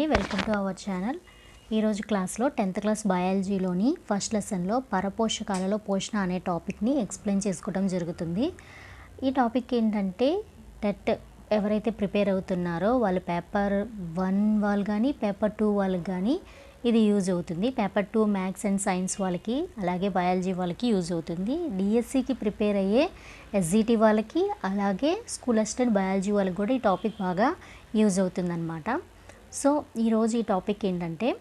అండి. Welcome to our channel. ఈరోజు క్లాస్లో టెన్త్ క్లాస్ బయాలజీలోని ఫస్ట్ లెసన్లో పరపోషకాలలో పోషణ అనే టాపిక్ని ఎక్స్ప్లెయిన్ చేసుకోవడం జరుగుతుంది. ఈ టాపిక్ ఏంటంటే టెట్ ఎవరైతే ప్రిపేర్ అవుతున్నారో వాళ్ళు పేపర్ వన్ వాళ్ళు కానీ పేపర్ టూ వాళ్ళకి కానీ ఇది యూజ్ అవుతుంది. Paper two maths and science వాళ్ళకి అలాగే బయాలజీ వాళ్ళకి యూజ్ అవుతుంది. డిఎస్సికి ప్రిపేర్ అయ్యే ఎస్జిటి వాళ్ళకి అలాగే స్కూల్ అసిస్టెంట్ బయాలజీ వాళ్ళకి కూడా ఈ టాపిక్ బాగా యూజ్ అవుతుందన్నమాట. సో ఈరోజు ఈ టాపిక్ ఏంటంటే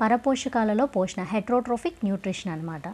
పరపోషకాలలో పోషణ హెట్రోట్రోఫిక్ న్యూట్రిషన్ అనమాట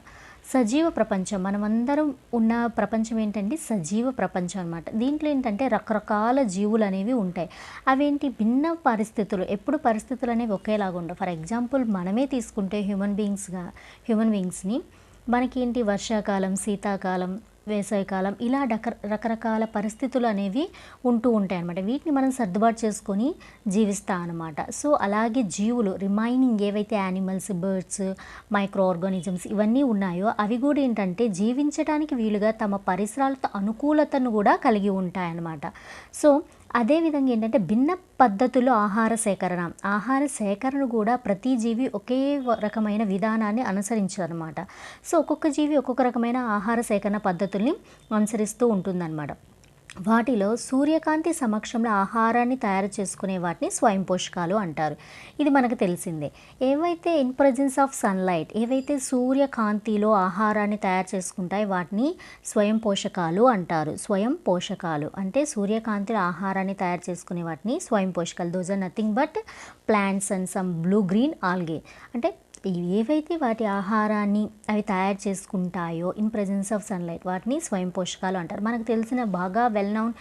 సజీవ ప్రపంచం మనమందరం ఉన్న ప్రపంచం ఏంటంటే సజీవ ప్రపంచం అనమాట దీంట్లో ఏంటంటే రకరకాల జీవులు అనేవి ఉంటాయి. అవేంటి? భిన్న పరిస్థితులు. ఎప్పుడు పరిస్థితులు అనేవి ఒకేలాగా ఉండవు. ఫర్ ఎగ్జాంపుల్ మనమే తీసుకుంటే హ్యూమన్ బీయింగ్స్గా హ్యూమన్ బీయింగ్స్ని మనకేంటి? వర్షాకాలం శీతాకాలం వేసవికాలం ఇలా రక రకరకాల పరిస్థితులు అనేవి ఉంటూ ఉంటాయి అనమాట వీటిని మనం సర్దుబాటు చేసుకొని జీవిస్తాం అనమాట సో అలాగే జీవులు రిమైనింగ్ ఏవైతే యానిమల్స్ బర్డ్స్ మైక్రో ఆర్గానిజమ్స్ ఇవన్నీ ఉన్నాయో అవి కూడా ఏంటంటే జీవించడానికి వీలుగా తమ పరిసరాలతో అనుకూలతను కూడా కలిగి ఉంటాయన్నమాట. సో అదేవిధంగా ఏంటంటే భిన్న పద్ధతులు ఆహార సేకరణ. ఆహార సేకరణ కూడా ప్రతి జీవి ఒకే రకమైన విధానాన్ని అనమాట సో ఒక్కొక్క జీవి ఒక్కొక్క రకమైన ఆహార సేకరణ పద్ధతుల్ని అనుసరిస్తూ ఉంటుందన్నమాట. వాటిలో సూర్యకాంతి సమక్షంలో ఆహారాన్ని తయారు చేసుకునే వాటిని స్వయం పోషకాలు అంటారు. ఇది మనకు తెలిసిందే. ఏవైతే ఇన్ ప్రజెన్స్ ఆఫ్ సన్లైట్ ఏవైతే సూర్యకాంతిలో ఆహారాన్ని తయారు చేసుకుంటాయి వాటిని స్వయం పోషకాలు అంటారు. స్వయం పోషకాలు అంటే సూర్యకాంతిలో ఆహారాన్ని తయారు చేసుకునే వాటిని స్వయం పోషకాలు. Those are nothing but plants and some blue green algae అంటే ఏవైతే వాటి ఆహారాన్ని అవి తయారు చేసుకుంటాయో ఇన్ ప్రజెన్స్ ఆఫ్ సన్లైట్ వాటిని స్వయం పోషకాలు అంటారు. మనకు తెలిసిన బాగా వెల్ నౌన్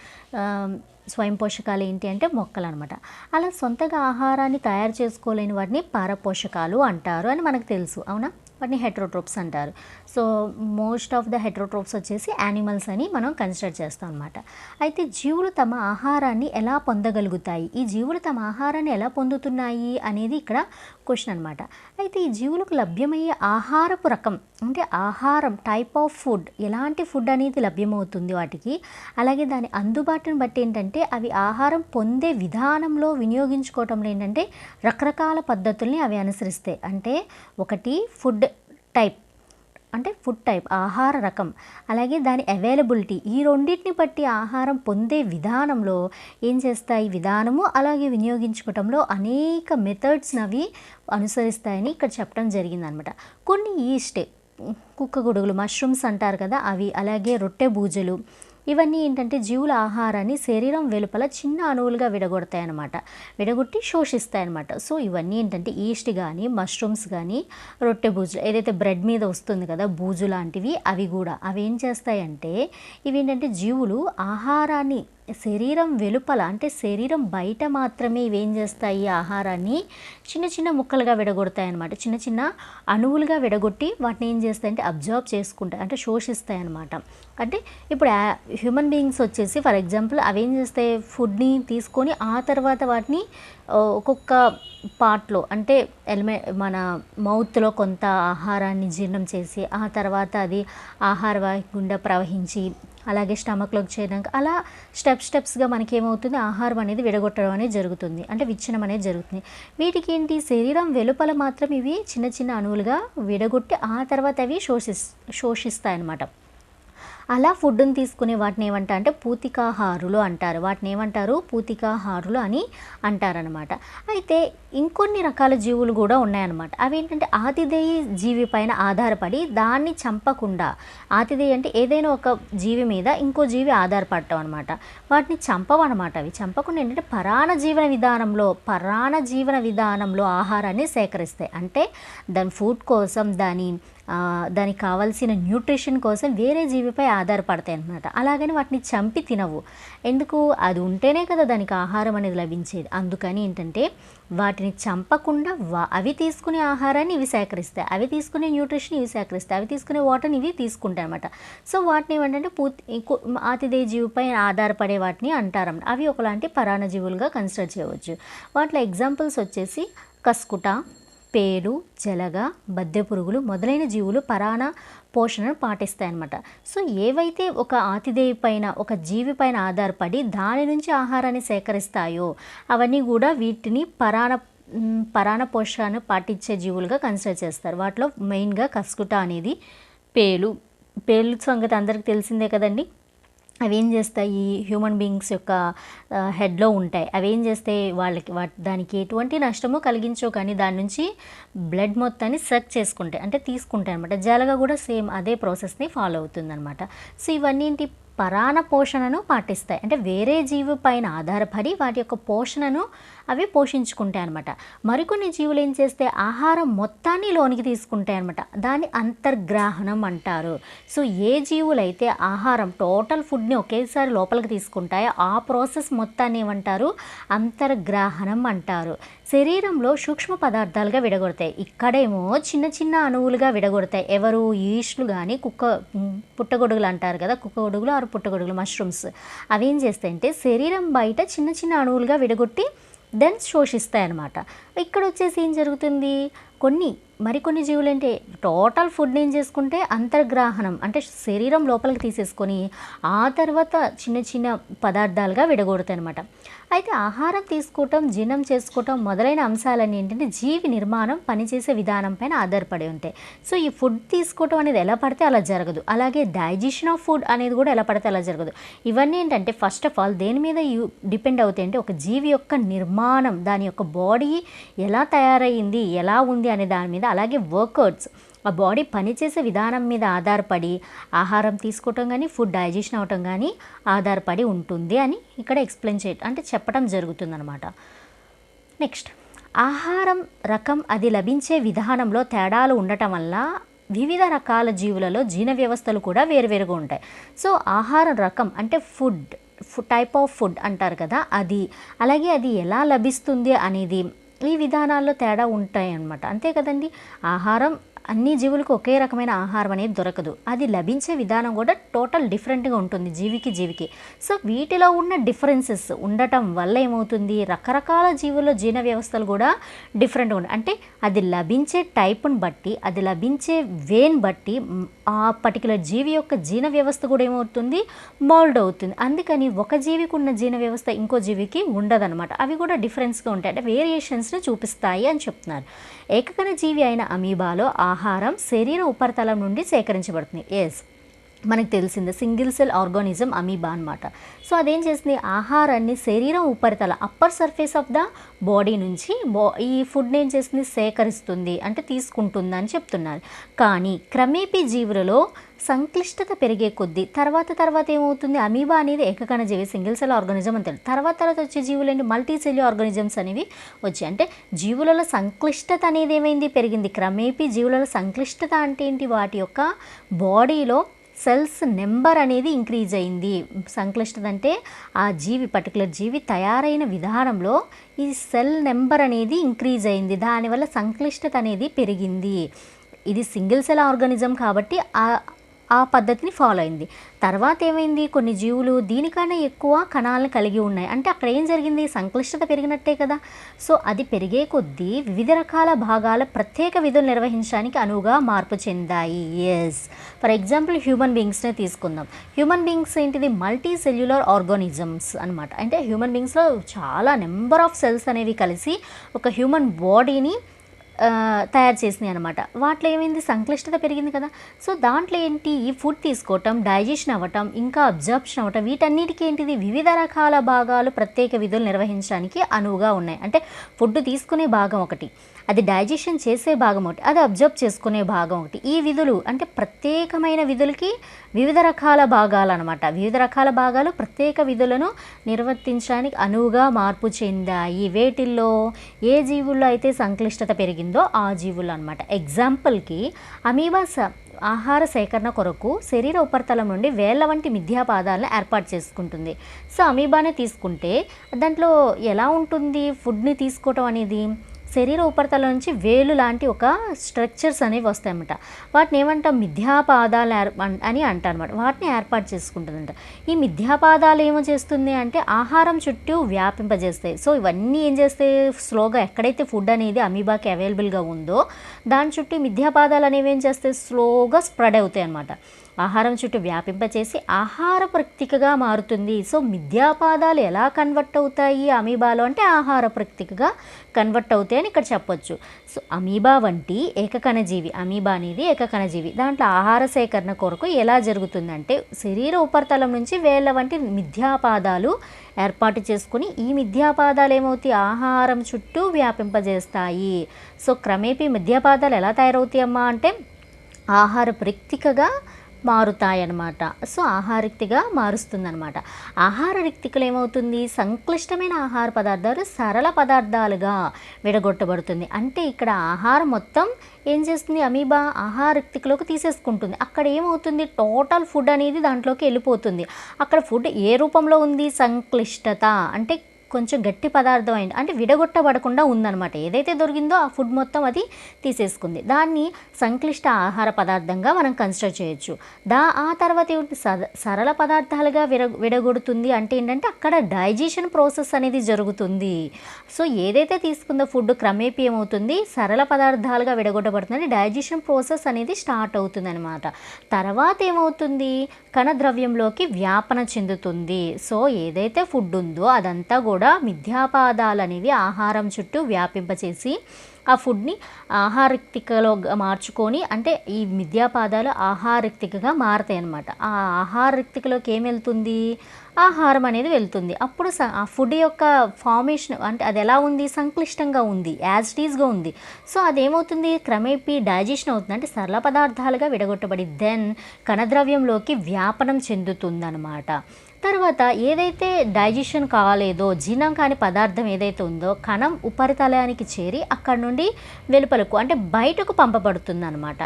స్వయం పోషకాలు ఏంటి అంటే మొక్కలు అనమాట అలా సొంతగా ఆహారాన్ని తయారు చేసుకోలేని వాటిని పారపోషకాలు అంటారు అని మనకు తెలుసు. అవునా? వాటిని హెట్రోట్రోప్స్ అంటారు. So most of the heterotrophs వచ్చేసి యానిమల్స్ అని మనం కన్సిడర్ చేస్తాం అనమాట అయితే జీవులు తమ ఆహారాన్ని ఎలా పొందగలుగుతాయి? ఈ జీవులు తమ ఆహారాన్ని ఎలా పొందుతున్నాయి అనేది ఇక్కడ క్వశ్చన్ అనమాట అయితే ఈ జీవులకు లభ్యమయ్యే ఆహారపు రకం అంటే ఆహారం టైప్ ఆఫ్ ఫుడ్ ఎలాంటి ఫుడ్ అనేది లభ్యమవుతుంది వాటికి? అలాగే దాని అందుబాటును బట్టి ఏంటంటే అవి ఆహారం పొందే విధానంలో వినియోగించుకోవటంలో ఏంటంటే రకరకాల పద్ధతుల్ని అవి అనుసరిస్తాయి. అంటే ఒకటి ఫుడ్ టైప్ అంటే ఫుడ్ టైప్ ఆహార రకం. అలాగే దాని అవైలబిలిటీ. ఈ రెండింటిని బట్టి ఆహారం పొందే విధానంలో ఏం చేస్తాయి? విధానము అలాగే వినియోగించుకోవటంలో అనేక మెథడ్స్ని అవి అనుసరిస్తాయని ఇక్కడ చెప్పడం జరిగిందనమాట. కొన్ని ఈస్ట్ కుక్క గొడుగులు మష్రూమ్స్ అంటారు కదా అవి. అలాగే రొట్టె బూజలు ఇవన్నీ ఏంటంటే జీవుల ఆహారాన్ని శరీరం వెలుపల చిన్న అణువులుగా విడగొడతాయి అన్నమాట విడగొట్టి శోషిస్తాయి అనమాట సో ఇవన్నీ ఏంటంటే ఈస్ట్ కానీ మష్రూమ్స్ కానీ రొట్టె బూజులు ఏదైతే బ్రెడ్ మీద వస్తుంది కదా బూజు లాంటివి అవి కూడా. అవి ఏం చేస్తాయంటే ఇవి ఏంటంటే జీవులు ఆహారాన్ని శరీరం వెలుపల అంటే శరీరం బయట మాత్రమే ఇవేం చేస్తాయి? ఈ ఆహారాన్ని చిన్న చిన్న ముక్కలుగా విడగొడతాయి అనమాట చిన్న చిన్న అణువులుగా విడగొట్టి వాటిని ఏం చేస్తాయంటే అబ్జర్వ్ చేసుకుంటాయి అంటే శోషిస్తాయి అనమాట అంటే ఇప్పుడు హ్యూమన్ బీయింగ్స్ వచ్చేసి ఫర్ ఎగ్జాంపుల్ అవేం చేస్తాయి? ఫుడ్ని తీసుకొని ఆ తర్వాత వాటిని ఒక్కొక్క పార్ట్లో అంటే ఎలిమె మన మౌత్లో కొంత ఆహారాన్ని జీర్ణం చేసి ఆ తర్వాత అది ఆహార వాహి గుండా ప్రవహించి అలాగే స్టమక్లోకి చేయడానికి అలా స్టెప్ స్టెప్స్గా మనకి ఏమవుతుంది ఆహారం అనేది విడగొట్టడం అనేది జరుగుతుంది. అంటే విచ్ఛిన్నం అనేది జరుగుతుంది. వీటికి ఏంటి శరీరం వెలుపల మాత్రం ఇవి చిన్న చిన్న అణువులుగా విడగొట్టి ఆ తర్వాత అవి శోషిస్ శోషిస్తాయి అన్నమాట అలా ఫుడ్ని తీసుకునే వాటిని ఏమంటారు అంటే పూతికాహారులు అంటారు. వాటిని ఏమంటారు? పూతికాహారులు అని అంటారనమాట అయితే ఇంకొన్ని రకాల జీవులు కూడా ఉన్నాయన్నమాట. అవి ఏంటంటే ఆతిథేయ జీవి పైన ఆధారపడి దాన్ని చంపకుండా ఆతిథేయ అంటే ఏదైనా ఒక జీవి మీద ఇంకో జీవి ఆధారపడటం అనమాట వాటిని చంపవన్నమాట అవి. చంపకుండా ఏంటంటే పరాణ జీవన విధానంలో పరాణ జీవన విధానంలో ఆహారాన్ని సేకరిస్తాయి. అంటే దాని ఫుడ్ కోసం దాని దానికి కావాల్సిన న్యూట్రిషన్ కోసం వేరే జీవిపై ఆధారపడతాయి అనమాట అలాగని వాటిని చంపి తినవు. ఎందుకు? అది ఉంటేనే కదా దానికి ఆహారం అనేది లభించేది. అందుకని ఏంటంటే వాటిని చంపకుండా వా అవి తీసుకునే ఆహారాన్ని ఇవి సేకరిస్తాయి. అవి తీసుకునే న్యూట్రిషన్ ఇవి సేకరిస్తాయి. అవి తీసుకునే వాటర్ని ఇవి తీసుకుంటాయి అనమాట సో వాటిని ఏమంటే పూర్తి ఇంకో- ఆతిథేయ జీవిపై ఆధారపడే వాటిని అంటారన్నమాట అవి ఒకలాంటి పరాణజీవులుగా కన్సిడర్ చేయవచ్చు. వాటిలో ఎగ్జాంపుల్స్ వచ్చేసి కస్కుట పేలు జలగ బద్దె పురుగులు మొదలైన జీవులు పరాణ పోషణను పాటిస్తాయి అన్నమాట సో ఏవైతే ఒక ఆతిథేయ పైన ఒక జీవి పైన ఆధారపడి దాని నుంచి ఆహారాన్ని సేకరిస్తాయో అవన్నీ కూడా వీటిని పరాణ పరాణ పోషకాన్ని పాటించే జీవులుగా కన్సిడర్ చేస్తారు. వాటిలో మెయిన్గా కస్కుట అనేది పేలు. పేలు సంగతి అందరికి తెలిసిందే కదండి? అవి ఏం చేస్తాయి హ్యూమన్ బీయింగ్స్ యొక్క హెడ్లో ఉంటాయి. అవి ఏం చేస్తే వాళ్ళకి దానికి ఎటువంటి నష్టమో కలిగించో కానీ దాని నుంచి బ్లడ్ మొత్తాన్ని సర్చ్ చేసుకుంటాయి. అంటే తీసుకుంటాయి అనమాట జలగ కూడా సేమ్ అదే ప్రాసెస్ని ఫాలో అవుతుంది అనమాట సో ఇవన్నీ పరాణ పోషణను పాటిస్తాయి. అంటే వేరే జీవి పైన ఆధారపడి వాటి యొక్క పోషణను అవి పోషించుకుంటాయి అనమాట మరికొన్ని జీవులు ఏం చేస్తే ఆహారం మొత్తాన్ని లోనికి తీసుకుంటాయి అనమాట దాన్ని అంతర్గ్రాహణం అంటారు. సో ఏ జీవులైతే ఆహారం టోటల్ ఫుడ్ని ఒకేసారి లోపలికి తీసుకుంటాయో ఆ ప్రాసెస్ మొత్తాన్ని ఏమంటారు? అంతర్గ్రాహణం అంటారు. శరీరంలో సూక్ష్మ పదార్థాలుగా విడగొడతాయి. ఇక్కడేమో చిన్న చిన్న అణువులుగా విడగొడతాయి. ఎవరు? ఈస్ట్లు కానీ కుక్క పుట్టగొడుగులు అంటారు కదా కుక్క గొడుగులు ఆరు పుట్టగొడుగులు మష్రూమ్స్ అవి ఏం చేస్తాయంటే శరీరం బయట చిన్న చిన్న అణువులుగా విడగొట్టి దెన్ శోషిస్తాయి అన్నమాట ఇక్కడ వచ్చేసి ఏం జరుగుతుంది? కొన్ని మరికొన్ని జీవులు అంటే టోటల్ ఫుడ్ ఏం చేసుకుంటే అంతర్గ్రాహణం అంటే శరీరం లోపలికి తీసేసుకొని ఆ తర్వాత చిన్న చిన్న పదార్థాలుగా విడగొడతాయి అనమాట అయితే ఆహారం తీసుకోవటం జీర్ణం చేసుకోవటం మొదలైన అంశాలన్నీ ఏంటంటే జీవి నిర్మాణం పనిచేసే విధానం పైన ఆధారపడి ఉంటాయి. సో ఈ ఫుడ్ తీసుకోవటం అనేది ఎలా పడితే అలా జరగదు. అలాగే డైజెషన్ ఆఫ్ ఫుడ్ అనేది కూడా ఎలా పడితే అలా జరగదు. ఇవన్నీ ఏంటంటే ఫస్ట్ ఆఫ్ ఆల్ దేని మీద డిపెండ్ అవుతాయి అంటే ఒక జీవి యొక్క నిర్మాణం దాని యొక్క బాడీ ఎలా తయారైంది ఎలా ఉంది అనే దాని మీద అలాగే వర్కౌట్స్ ఆ బాడీ పనిచేసే విధానం మీద ఆధారపడి ఆహారం తీసుకోవటం కానీ ఫుడ్ డైజెషన్ అవటం కానీ ఆధారపడి ఉంటుంది అని ఇక్కడ ఎక్స్ప్లెయిన్ చే అంటే చెప్పడం జరుగుతుందనమాట నెక్స్ట్ ఆహారం రకం అది లభించే విధానంలో తేడాలు ఉండటం వల్ల వివిధ రకాల జీవులలో జీర్ణ వ్యవస్థలు కూడా వేరువేరుగా ఉంటాయి. సో ఆహారం రకం అంటే ఫుడ్ టైప్ ఆఫ్ ఫుడ్ అంటారు కదా అది. అలాగే అది ఎలా లభిస్తుంది అనేది ఈ విధానాల్లో తేడా ఉంటాయి అన్నమాట అంతే కదండి? ఆహారం అన్ని జీవులకు ఒకే రకమైన ఆహారం అనేది దొరకదు. అది లభించే విధానం కూడా టోటల్ డిఫరెంట్గా ఉంటుంది జీవికి జీవికి. సో వీటిలో ఉన్న డిఫరెన్సెస్ ఉండటం వల్ల ఏమవుతుంది? రకరకాల జీవుల్లో జీర్ణ వ్యవస్థలు కూడా డిఫరెంట్గా ఉంటాయి అంటే అది లభించే టైప్ని బట్టి అది లభించే వేన్ బట్టి ఆ పర్టికులర్ జీవి యొక్క జీర్ణ వ్యవస్థ కూడా ఏమవుతుంది? మోల్డ్ అవుతుంది. అందుకని ఒక జీవికి ఉన్న జీర్ణ వ్యవస్థ ఇంకో జీవికి ఉండదన్నమాట. అవి కూడా డిఫరెన్స్గా ఉంటాయి. అంటే వేరియేషన్స్ని చూపిస్తాయి అని చెప్తున్నారు. ఏకకణ జీవి అయిన అమీబాలో ఆహారం శరీర ఉపరితలం నుండి సేకరించబడుతుంది. ఎస్ మనకు తెలిసిందే సింగిల్ సెల్ ఆర్గానిజం అమీబా అనమాట సో అదేం చేస్తుంది? ఆహారాన్ని శరీరం ఉపరితల upper surface of the body నుంచి బో ఈ ఫుడ్ని ఏం చేస్తుంది? సేకరిస్తుంది అంటే తీసుకుంటుంది అని చెప్తున్నారు. కానీ క్రమేపీ జీవులలో సంక్లిష్టత పెరిగే కొద్దీ తర్వాత తర్వాత ఏమవుతుంది? అమీబా అనేది ఏకకణ జీవి సింగిల్ సెల్ ఆర్గానిజం అని తెలుసు తర్వాత తర్వాత వచ్చే జీవులు ఏంటి? మల్టీ సెల్ ఆర్గానిజమ్స్ అనేవి వచ్చాయి. అంటే జీవులలో సంక్లిష్టత అనేది ఏమైంది? పెరిగింది. క్రమేపీ జీవులలో సంక్లిష్టత అంటే ఏంటి? వాటి యొక్క బాడీలో సెల్స్ నెంబర్ అనేది ఇంక్రీజ్ అయింది. సంక్లిష్టత అంటే ఆ జీవి పర్టికులర్ జీవి తయారైన విధానంలో ఈ సెల్ నెంబర్ అనేది ఇంక్రీజ్ అయింది. దానివల్ల సంక్లిష్టత అనేది పెరిగింది. ఇది సింగిల్ సెల్ ఆర్గానిజం కాబట్టి ఆ పద్ధతిని ఫాలో అయింది. తర్వాత ఏమైంది? కొన్ని జీవులు దీనికన్నా ఎక్కువ కణాలను కలిగి ఉన్నాయి. అంటే అక్కడ ఏం జరిగింది? సంక్లిష్టత పెరిగినట్టే కదా. సో అది పెరిగే కొద్దీ వివిధ రకాల భాగాల ప్రత్యేక విధులు నిర్వహించడానికి అనువుగా మార్పు చెందాయి. ఎస్ ఫర్ ఎగ్జాంపుల్ హ్యూమన్ బీయింగ్స్నే తీసుకుందాం. హ్యూమన్ బీయింగ్స్ ఏంటిది? మల్టీ సెల్యులర్ ఆర్గానిజమ్స్ అనమాట అంటే హ్యూమన్ బీయింగ్స్లో చాలా నెంబర్ ఆఫ్ సెల్స్ అనేవి కలిసి ఒక హ్యూమన్ బాడీని తయారు చేసినాయి అనమాట వాటిలో ఏమైంది? సంక్లిష్టత పెరిగింది కదా. సో దాంట్లో ఏంటి? ఈ ఫుడ్ తీసుకోవటం డైజెషన్ అవ్వటం ఇంకా అబ్జర్ప్షన్ అవ్వటం వీటన్నిటికీ ఏంటిది? వివిధ రకాల భాగాలు ప్రత్యేక విధులు నిర్వహించడానికి అనువుగా ఉన్నాయి. అంటే ఫుడ్ తీసుకునే భాగం ఒకటి. అది డైజెషన్ చేసే భాగం ఒకటి అది అబ్జర్వ్ చేసుకునే భాగం ఒకటి. ఈ విధులు అంటే ప్రత్యేకమైన విధులకి వివిధ రకాల భాగాలు అనమాట వివిధ రకాల భాగాలు ప్రత్యేక విధులను నిర్వర్తించడానికి అనువుగా మార్పు చెందాయి. వేటిల్లో ఏ జీవుల్లో అయితే సంక్లిష్టత పెరిగిందో ఆ జీవులు అనమాట ఎగ్జాంపుల్కి అమీబా స ఆహార సేకరణ కొరకు శరీర ఉపరితలం నుండి వేళ్ళ వంటి మిథ్యాపాదాలను ఏర్పాటు చేసుకుంటుంది. సో అమీబానే తీసుకుంటే దాంట్లో ఎలా ఉంటుంది? ఫుడ్ని తీసుకోవటం అనేది శరీర ఉపరితలం నుంచి వేలు లాంటి ఒక స్ట్రక్చర్స్ అనేవి వస్తాయన్నమాట. వాటిని ఏమంటాం? మిథ్యాపాదాలు ఏర్ అని అంటారు అనమాట వాటిని ఏర్పాటు చేసుకుంటుందంట. ఈ మిథ్యాపాదాలు ఏమో చేస్తుంది అంటే ఆహారం చుట్టూ వ్యాపింపజేస్తాయి. సో ఇవన్నీ ఏం చేస్తాయి? స్లోగా ఎక్కడైతే ఫుడ్ అనేది అమీబాకి అవైలబుల్గా ఉందో దాని చుట్టూ మిథ్యాపాదాలు అనేవి ఏం చేస్తాయి? స్లోగా స్ప్రెడ్ అవుతాయి అనమాట ఆహారం చుట్టూ వ్యాపింపచేసి ఆహార ప్రక్తికగా మారుతుంది. సో మిథ్యాపాదాలు ఎలా కన్వర్ట్ అవుతాయి? అమీబాలో అంటే ఆహార ప్రక్తికగా కన్వర్ట్ అవుతాయి అని ఇక్కడ చెప్పొచ్చు. సో అమీబా వంటి ఏకకణజీవి అమీబా అనేది ఏకకణజీవి దాంట్లో ఆహార సేకరణ కొరకు ఎలా జరుగుతుందంటే శరీర ఉపరితలం నుంచి వేళ్ళ వంటి మిథ్యాపాదాలు ఏర్పాటు చేసుకుని ఈ మిథ్యాపాదాలు ఏమవుతాయి? ఆహారం చుట్టూ వ్యాపింపజేస్తాయి. సో క్రమేపీ మిథ్యాపాదాలు ఎలా తయారవుతాయి అమ్మా అంటే ఆహార ప్రక్తికగా మారుతాయన్నమాట. సో ఆహారక్తిగా మారుస్తుందన్నమాట. ఆహార రిక్తికలు ఏమవుతుంది సంక్లిష్టమైన ఆహార పదార్థాలు సరళ పదార్థాలుగా విడగొట్టబడుతుంది. అంటే ఇక్కడ ఆహారం మొత్తం ఏం చేస్తుంది? అమీబా ఆహార రిక్తికలోకి తీసేసుకుంటుంది. అక్కడ ఏమవుతుంది? టోటల్ ఫుడ్ అనేది దాంట్లోకి వెళ్ళిపోతుంది. అక్కడ ఫుడ్ ఏ రూపంలో ఉంది? సంక్లిష్టత. అంటే కొంచెం గట్టి పదార్థం అయింది. అంటే విడగొట్టబడకుండా ఉందన్నమాట. ఏదైతే దొరికిందో ఆ ఫుడ్ మొత్తం అది తీసేసుకుంది. దాన్ని సంక్లిష్ట ఆహార పదార్థంగా మనం కన్సిడర్ చేయొచ్చు. దా ఆ తర్వాత ఏమిటి? సద సరళ పదార్థాలుగా విడ విడగొడుతుంది అంటే ఏంటంటే అక్కడ డైజెషన్ ప్రాసెస్ అనేది జరుగుతుంది. సో ఏదైతే తీసుకుందో ఫుడ్ క్రమేపీ ఏమవుతుంది? సరళ పదార్థాలుగా విడగొట్టబడుతుంది. డైజెషన్ ప్రాసెస్ అనేది స్టార్ట్ అవుతుంది అనమాట తర్వాత ఏమవుతుంది? కణద్రవ్యంలోకి వ్యాపన చెందుతుంది. సో ఏదైతే ఫుడ్ ఉందో అదంతా కూడా కూడా మిథ్యాపాదాలు అనేవి ఆహారం చుట్టూ వ్యాపింపచేసి ఆ ఫుడ్ని ఆహారక్తికలో మార్చుకొని అంటే ఈ మిథ్యాపాదాలు ఆహారక్తికగా మారతాయి అనమాట ఆ ఆహారక్తికలోకి ఏం వెళ్తుంది? ఆహారం అనేది వెళ్తుంది. అప్పుడు స- ఆ ఫుడ్ యొక్క ఫార్మేషన్ అంటే అది ఎలా ఉంది? సంక్లిష్టంగా ఉంది. యాజ్ టీజ్గా ఉంది. సో అదేమవుతుంది? క్రమేపీ డైజెషన్ అవుతుంది. అంటే సరళ పదార్థాలుగా విడగొట్టబడి దెన్ కణద్రవ్యంలోకి వ్యాపనం చెందుతుందన్నమాట. తర్వాత ఏదైతే డైజెషన్ కాలేదో జీర్ణం కాని పదార్థం ఏదైతే ఉందో కణం ఉపరితలానికి చేరి అక్కడ నుండి వెలుపలకు అంటే బయటకు పంపబడుతుంది అనమాట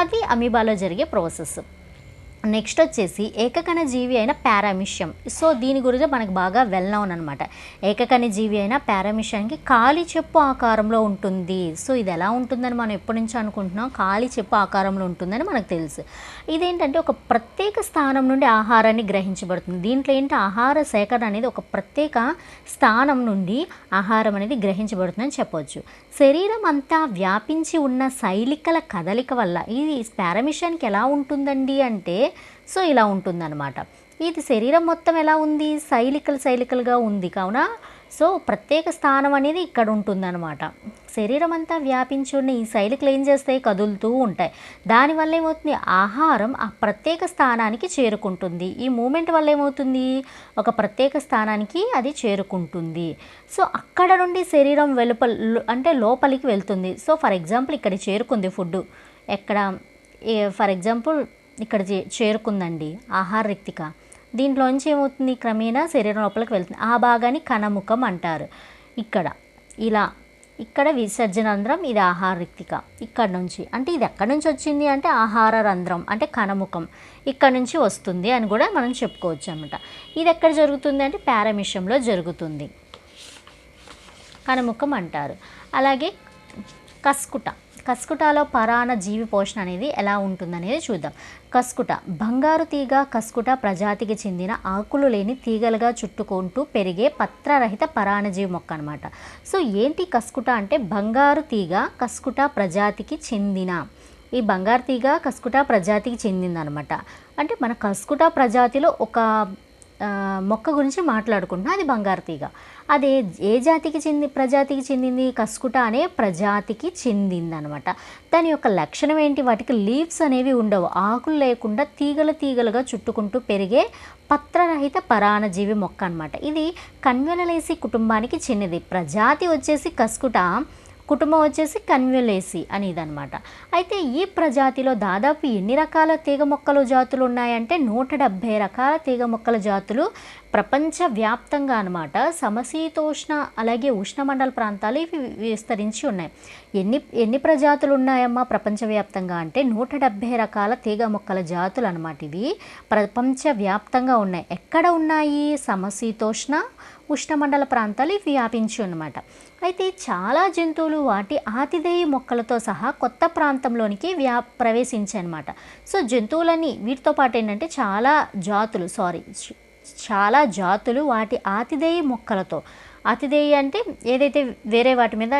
అది అమీబాలో జరిగే ప్రాసెస్. నెక్స్ట్ వచ్చేసి ఏకకణ జీవి అయిన పారామిషియం. సో దీని గురించి మనకు బాగా వెల్ నౌన్ అనమాట ఏకకణ జీవి అయిన పారామిష్యానికి ఖాళీ చెప్పు ఆకారంలో ఉంటుంది. సో ఇది ఎలా ఉంటుందని మనం ఎప్పటి నుంచి అనుకుంటున్నాం. ఖాళీ చెప్పు ఆకారంలో ఉంటుందని మనకు తెలుసు. ఇదేంటంటే ఒక ప్రత్యేక స్థానం నుండి ఆహారాన్ని గ్రహించబడుతుంది. దీంట్లో ఏంటి? ఆహార సేకరణ అనేది ఒక ప్రత్యేక స్థానం నుండి ఆహారం అనేది గ్రహించబడుతుందని చెప్పవచ్చు శరీరం అంతా వ్యాపించి ఉన్న శైలికల కదలిక వల్ల ఇది స్పారమిషన్కి ఎలా ఉంటుందండి అంటే సో ఇలా ఉంటుందన్నమాట. ఇది శరీరం మొత్తం ఎలా ఉంది? శైలికలు శైలికలుగా ఉంది. కావున సో ప్రత్యేక స్థానం అనేది ఇక్కడ ఉంటుందన్నమాట. శరీరం అంతా వ్యాపించి ఉన్న ఈ శైలు క్లీన్ చేస్తాయి కదులుతూ ఉంటాయి. దానివల్ల ఏమవుతుంది? ఆహారం ఆ ప్రత్యేక స్థానానికి చేరుకుంటుంది. ఈ మూమెంట్ వల్ల ఏమవుతుంది? ఒక ప్రత్యేక స్థానానికి అది చేరుకుంటుంది. సో అక్కడ నుండి శరీరం వెలుపల అంటే లోపలికి వెళ్తుంది. సో ఫర్ ఎగ్జాంపుల్ ఇక్కడ చేరుకుంది ఫుడ్ ఎక్కడ ఫర్ ఎగ్జాంపుల్ ఇక్కడ చే- చేరుకుందండి ఆహార రిక్తిక దీంట్లోంచి ఏమవుతుంది? క్రమేణా శరీరం లోపలికి వెళ్తుంది. ఆ భాగాన్ని కణముఖం అంటారు. ఇక్కడ ఇలా ఇక్కడ విసర్జన రంధ్రం ఇది ఆహార రిక్తిక ఇక్కడ నుంచి అంటే ఇది ఎక్కడి నుంచి వచ్చింది అంటే ఆహార రంధ్రం అంటే కణముఖం ఇక్కడ నుంచి వస్తుంది అని కూడా మనం చెప్పుకోవచ్చు అనమాట ఇది ఎక్కడ జరుగుతుంది అంటే పారమిషంలో జరుగుతుంది. కణముఖం అంటారు. అలాగే కస్కుట. కస్కుటాలో పరాణ జీవి పోషణ అనేది ఎలా ఉంటుందనేది చూద్దాం. కస్కుట బంగారు తీగ కస్కుట ప్రజాతికి చెందిన ఆకులు లేని తీగలుగా చుట్టుకుంటూ పెరిగే పత్రరహిత పరాణజీవి మొక్క అనమాట సో ఏంటి కస్కుట అంటే బంగారు తీగ కస్కుట ప్రజాతికి చెందిన? ఈ బంగారు తీగ కస్కుట ప్రజాతికి చెందిందనమాట అంటే మన కస్కుట ప్రజాతిలో ఒక మొక్క గురించి మాట్లాడుకుంటున్నాం. అది బంగారు తీగ. అదే ఏ జాతికి చెంది ప్రజాతికి చెందింది? కస్కుట అనే ప్రజాతికి చెందిందనమాట. దాని యొక్క లక్షణం ఏంటి? వాటికి లీవ్స్ అనేవి ఉండవు. ఆకులు లేకుండా తీగలు తీగలుగా చుట్టుకుంటూ పెరిగే పత్రరహిత పరాణజీవి మొక్క అనమాట ఇది కన్వెనలేసి కుటుంబానికి చెందింది. ప్రజాతి వచ్చేసి కస్కుట కుటుంబం వచ్చేసి కన్వెలేసి అనేదన్నమాట. అయితే ఈ ప్రజాతిలో దాదాపు ఎన్ని రకాల తీగ మొక్కలు జాతులు ఉన్నాయంటే నూట డెబ్భై రకాల తీగ మొక్కల జాతులు ప్రపంచవ్యాప్తంగా అనమాట సమశీతోష్ణ అలాగే ఉష్ణమండల ప్రాంతాలు ఇవి విస్తరించి ఉన్నాయి. ఎన్ని ఎన్ని ప్రజాతులు ఉన్నాయమ్మా ప్రపంచవ్యాప్తంగా అంటే నూట డెబ్భై రకాల తీగ మొక్కల జాతులు అనమాట ఇవి. ప్రపంచవ్యాప్తంగా ఉన్నాయి. ఎక్కడ ఉన్నాయి? సమశీతోష్ణ ఉష్ణమండల ప్రాంతాలు ఇవి వ్యాపించి అనమాట అయితే చాలా జంతువులు వాటి ఆతిథేయ మొక్కలతో సహా కొత్త ప్రాంతంలోనికి వ్యా ప్రవేశించాయన్నమాట. సో జంతువులని వీటితో పాటు ఏంటంటే చాలా జాతులు సారీ చాలా జాతులు వాటి ఆతిథేయ మొక్కలతో. అతిథేయ అంటే ఏదైతే వేరే వాటి మీద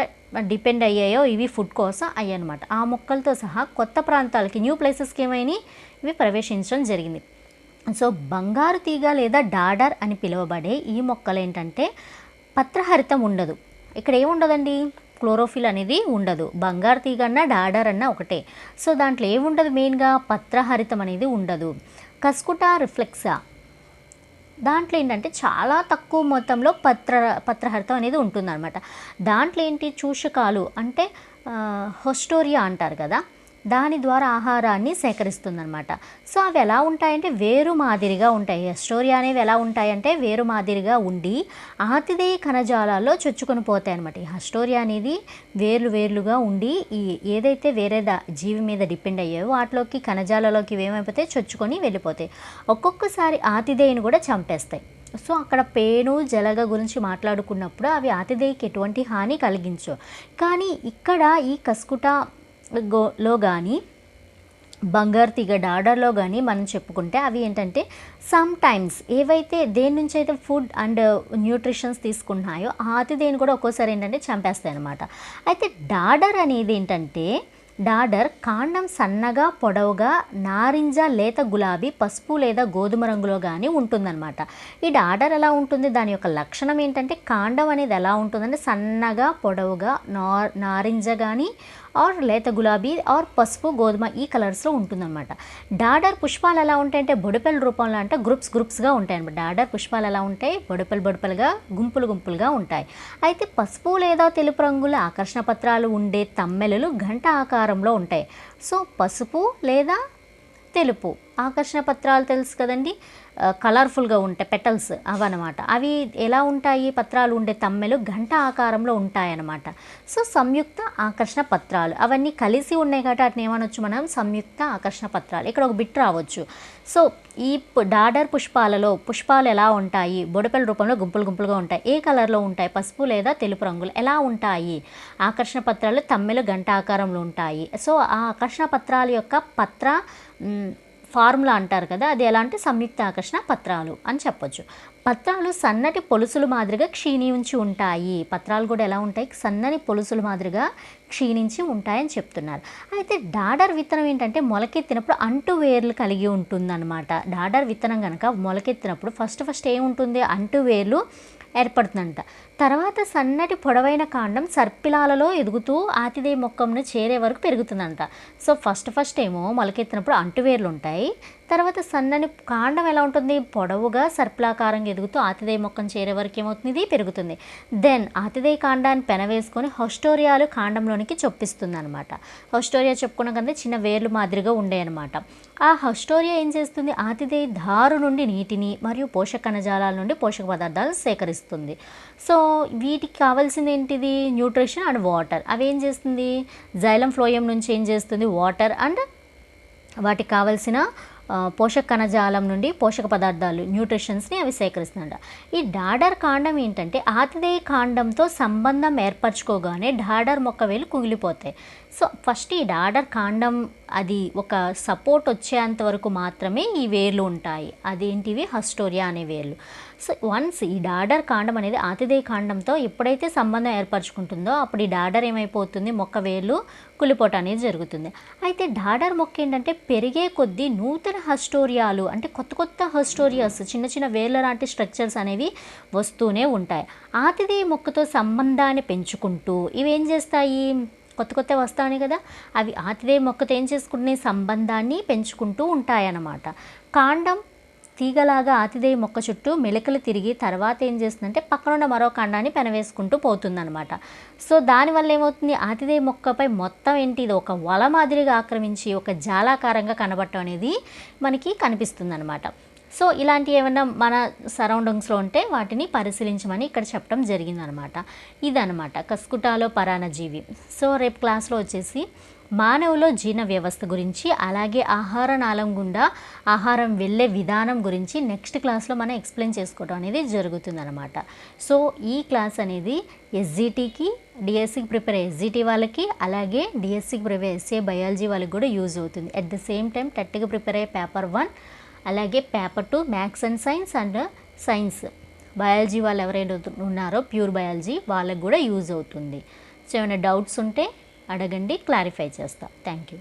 డిపెండ్ అయ్యాయో ఇవి ఫుడ్ కోసం అయ్యనమాట ఆ మొక్కలతో సహా కొత్త ప్రాంతాలకి న్యూ ప్లేసెస్కి ఏమైనా ఇవి ప్రవేశించడం జరిగింది. సో బంగారు తీగ లేదా డాడర్ అని పిలువబడే ఈ మొక్కలు ఏంటంటే పత్రహరితం ఉండదు. ఇక్కడ ఏముండదండి? క్లోరోఫిల్ అనేది ఉండదు. బంగారు తీగ అన్న డాడర్ అన్న ఒకటే. సో దాంట్లో ఏముండదు మెయిన్గా? పత్రహరితం అనేది ఉండదు. కస్కుటా రిఫ్లెక్సా. దాంట్లో ఏంటంటే చాలా తక్కువ మొత్తంలో పత్ర పత్రహరితం అనేది ఉంటుందన్నమాట. దాంట్లో ఏంటి? చూషకాలు అంటే హొస్టోరియా అంటారు కదా? దాని ద్వారా ఆహారాన్ని సేకరిస్తుందన్నమాట. సో అవి ఎలా ఉంటాయంటే వేరు మాదిరిగా ఉంటాయి. హెస్టోరియా అనేవి ఎలా ఉంటాయంటే వేరు మాదిరిగా ఉండి ఆతిథేయ కణజాలాల్లో చొచ్చుకొని పోతాయి అనమాట ఈ హస్టోరియా అనేది వేర్లు వేర్లుగా ఉండి ఈ ఏదైతే వేరే జీవి మీద డిపెండ్ అయ్యాయో వాటిలోకి కణజాలలోకి ఇవి ఏమైపోతాయి చొచ్చుకొని వెళ్ళిపోతాయి. ఒక్కొక్కసారి ఆతిథేయుని కూడా చంపేస్తాయి. సో అక్కడ పేను జలగ గురించి మాట్లాడుకున్నప్పుడు అవి ఆతిథేయకి ఎటువంటి హాని కలిగించవు. కానీ ఇక్కడ ఈ కస్కుట లో కానీ బంగారు తీగ డాడర్లో కానీ మనం చెప్పుకుంటే అవి ఏంటంటే సమ్ టైమ్స్ ఏవైతే దేని నుంచి అయితే ఫుడ్ అండ్ న్యూట్రిషన్స్ తీసుకుంటున్నాయో ఆతి దేని కూడా ఒక్కోసారి ఏంటంటే చంపేస్తాయి అనమాట అయితే డాడర్ అనేది ఏంటంటే డాడర్ కాండం సన్నగా పొడవుగా నారింజ లేత గులాబీ పసుపు లేదా గోధుమ రంగులో కానీ ఉంటుందన్నమాట. ఈ డాడర్ ఎలా ఉంటుంది? దాని యొక్క లక్షణం ఏంటంటే కాండం అనేది ఎలా ఉంటుందంటే సన్నగా పొడవుగా నా నారింజ కానీ ఆర్ లేత గులాబీ ఆర్ పసుపు గోధుమ ఈ కలర్స్లో ఉంటుందన్నమాట. డాడర్ పుష్పాలు ఎలా ఉంటాయంటే బొడిపెల రూపంలో అంటే గ్రూప్స్ గ్రూప్స్గా ఉంటాయి అనమాట డాడర్ పుష్పాలు ఎలా ఉంటాయి? బొడిపెలు బొడిపెలుగా గుంపులు గుంపులుగా ఉంటాయి. అయితే పసుపు లేదా తెలుపు రంగుల ఆకర్షణ పత్రాలు ఉండే తమ్మెలలు గంట ఆకారంలో ఉంటాయి. సో పసుపు లేదా తెలుపు. ఆకర్షణ పత్రాలు తెలుసు కదండి? కలర్ఫుల్గా ఉంటాయి పెటల్స్ అవన్నమాట. అవి ఎలా ఉంటాయి? పత్రాలు ఉండే తమ్మెలు గంట ఆకారంలో ఉంటాయన్నమాట. సో సంయుక్త ఆకర్షణ పత్రాలు. అవన్నీ కలిసి ఉన్నాయి కాబట్టి వాటిని ఏమనొచ్చు మనం? సంయుక్త ఆకర్షణ పత్రాలు. ఇక్కడ ఒక బిట్ రావచ్చు. సో ఈ డాడర్ పుష్పాలలో పుష్పాలు ఎలా ఉంటాయి? బొడపెల రూపంలో గుంపులు గుంపులుగా ఉంటాయి. ఏ కలర్లో ఉంటాయి? పసుపు లేదా తెలుపు రంగులు. ఎలా ఉంటాయి? ఆకర్షణ పత్రాలు తమ్మెలు గంట ఆకారంలో ఉంటాయి. సో ఆ ఆకర్షణ పత్రాల యొక్క పత్ర ఫార్ములా అంటారు కదా అది ఎలా అంటే సంయుక్త ఆకర్షణ పత్రాలు అని చెప్పొచ్చు. పత్రాలు సన్నటి పొలుసులు మాదిరిగా క్షీణించి ఉంటాయి. పత్రాలు కూడా ఎలా ఉంటాయి? సన్నని పొలుసుల మాదిరిగా క్షీణించి ఉంటాయని చెప్తున్నారు. అయితే డాడర్ విత్తనం ఏంటంటే మొలకెత్తినప్పుడు అంటు వేర్లు కలిగి ఉంటుందన్నమాట. డాడర్ విత్తనం కనుక మొలకెత్తినప్పుడు ఫస్ట్ ఫస్ట్ ఏముంటుంది? అంటు వేర్లు ఏర్పడుతుందంట. తర్వాత సన్నటి పొడవైన కాండం సర్పిలాలలో ఎదుగుతూ ఆతిథేయ మొక్కను చేరే వరకు పెరుగుతుందంట. సో ఫస్ట్ ఫస్ట్ ఏమో మొలకెత్తినప్పుడు అంటువేర్లు ఉంటాయి. తర్వాత సన్నని కాండం ఎలా ఉంటుంది? పొడవుగా సర్పిలాకారంగా ఎదుగుతూ ఆతిథేయ మొక్కను చేరే వరకు ఏమవుతుంది? ఇది పెరుగుతుంది. దెన్ ఆతిథేయ కాండాన్ని పెనవేసుకొని హొస్టోరియాలు లోనికి చొప్పిస్తుంది అనమాట హౌస్టోరియా చెప్పుకున్న కదా చిన్న వేర్లు మాదిరిగా ఉండే అనమాట ఆ హౌస్టోరియా ఏం చేస్తుంది? ఆతిథేయ దారు నుండి నీటిని మరియు పోషక కణజాలాల నుండి పోషక పదార్థాలు సేకరిస్తుంది. సో వీటికి కావాల్సింది ఏంటిది? Nutrition and water. అవి ఏం చేస్తుంది? జైలం ఫ్లోయం నుంచి ఏం చేస్తుంది? వాటర్ అండ్ వాటికి కావలసిన పోషక కణజాలం నుండి పోషక పదార్థాలు న్యూట్రిషన్స్ని అవి సేకరిస్తుందంట. ఈ డాడర్ కాండం ఏంటంటే ఆతిథేయ కాండంతో సంబంధం ఏర్పరచుకోగానే డాడర్ మొక్క వేలు కుగిలిపోతాయి. సో ఫస్ట్ ఈ డాడర్ కాండం అది ఒక సపోర్ట్ వచ్చేంత వరకు మాత్రమే ఈ వేర్లు ఉంటాయి. అదేంటివి? హస్టోరియా అనే వేర్లు. సో వన్స్ ఈ డాడర్ కాండం అనేది ఆతిథేయ కాండంతో ఎప్పుడైతే సంబంధం ఏర్పరచుకుంటుందో అప్పుడు ఈ డాడర్ ఏమైపోతుంది? మొక్క వేర్లు కులిపోవటం అనేది జరుగుతుంది. అయితే డాడర్ మొక్క ఏంటంటే పెరిగే కొద్దీ నూతన హస్టోరియాలు అంటే కొత్త కొత్త హస్టోరియాస్ చిన్న చిన్న వేర్ల లాంటి స్ట్రక్చర్స్ అనేవి వస్తూనే ఉంటాయి. ఆతిథేయ మొక్కతో సంబంధాన్ని పెంచుకుంటూ ఇవేం చేస్తాయి? కొత్త కొత్త వస్తాయి కదా. అవి ఆతిదే మొక్కతో ఏం చేసుకుంటున్నాయి? సంబంధాన్ని పెంచుకుంటూ ఉంటాయన్నమాట. కాండం తీగలాగా ఆతిదేయ మొక్క చుట్టూ మెలకలు తిరిగి తర్వాత ఏం చేస్తుందంటే పక్కనున్న మరో కాండాన్ని పెనవేసుకుంటూ పోతుందన్నమాట. సో దానివల్ల ఏమవుతుంది? ఆతిదేయ మొక్కపై మొత్తం ఏంటి? ఇది ఒక వల మాదిరిగా ఆక్రమించి ఒక జాలాకారంగా కనబడటం అనేది మనకి కనిపిస్తుంది సో ఇలాంటి ఏమైనా మన సరౌండింగ్స్లో ఉంటే వాటిని పరిశీలించమని ఇక్కడ చెప్పడం జరిగిందనమాట. ఇదనమాట కస్కుటాలో పరాణజీవి సో రేపు క్లాస్లో వచ్చేసి మానవులో జీర్ణ వ్యవస్థ గురించి అలాగే ఆహార నాళం గుండా ఆహారం వెళ్ళే విధానం గురించి నెక్స్ట్ క్లాస్లో మనం ఎక్స్ప్లెయిన్ చేసుకోవడం అనేది జరుగుతుందన్నమాట సో ఈ క్లాస్ అనేది ఎస్జిటికి డిఎస్సికి ప్రిపేర్ ఎస్జిటి వాళ్ళకి అలాగే డిఎస్సికి ప్రిపేర్ ఎస్ఏ బయాలజీ వాళ్ళకి కూడా యూజ్ అవుతుంది. అట్ ద సేమ్ టైం టెట్కి ప్రిపేర్ అయ్యే పేపర్ వన్ అలాగే paper two maths and science and science biology వాళ్ళు ఎవరైనా ఉన్నారో ప్యూర్ బయాలజీ వాళ్ళకి కూడా యూజ్ అవుతుంది. సో ఏమైనా డౌట్స్ ఉంటే అడగండి క్లారిఫై చేస్తా. Thank you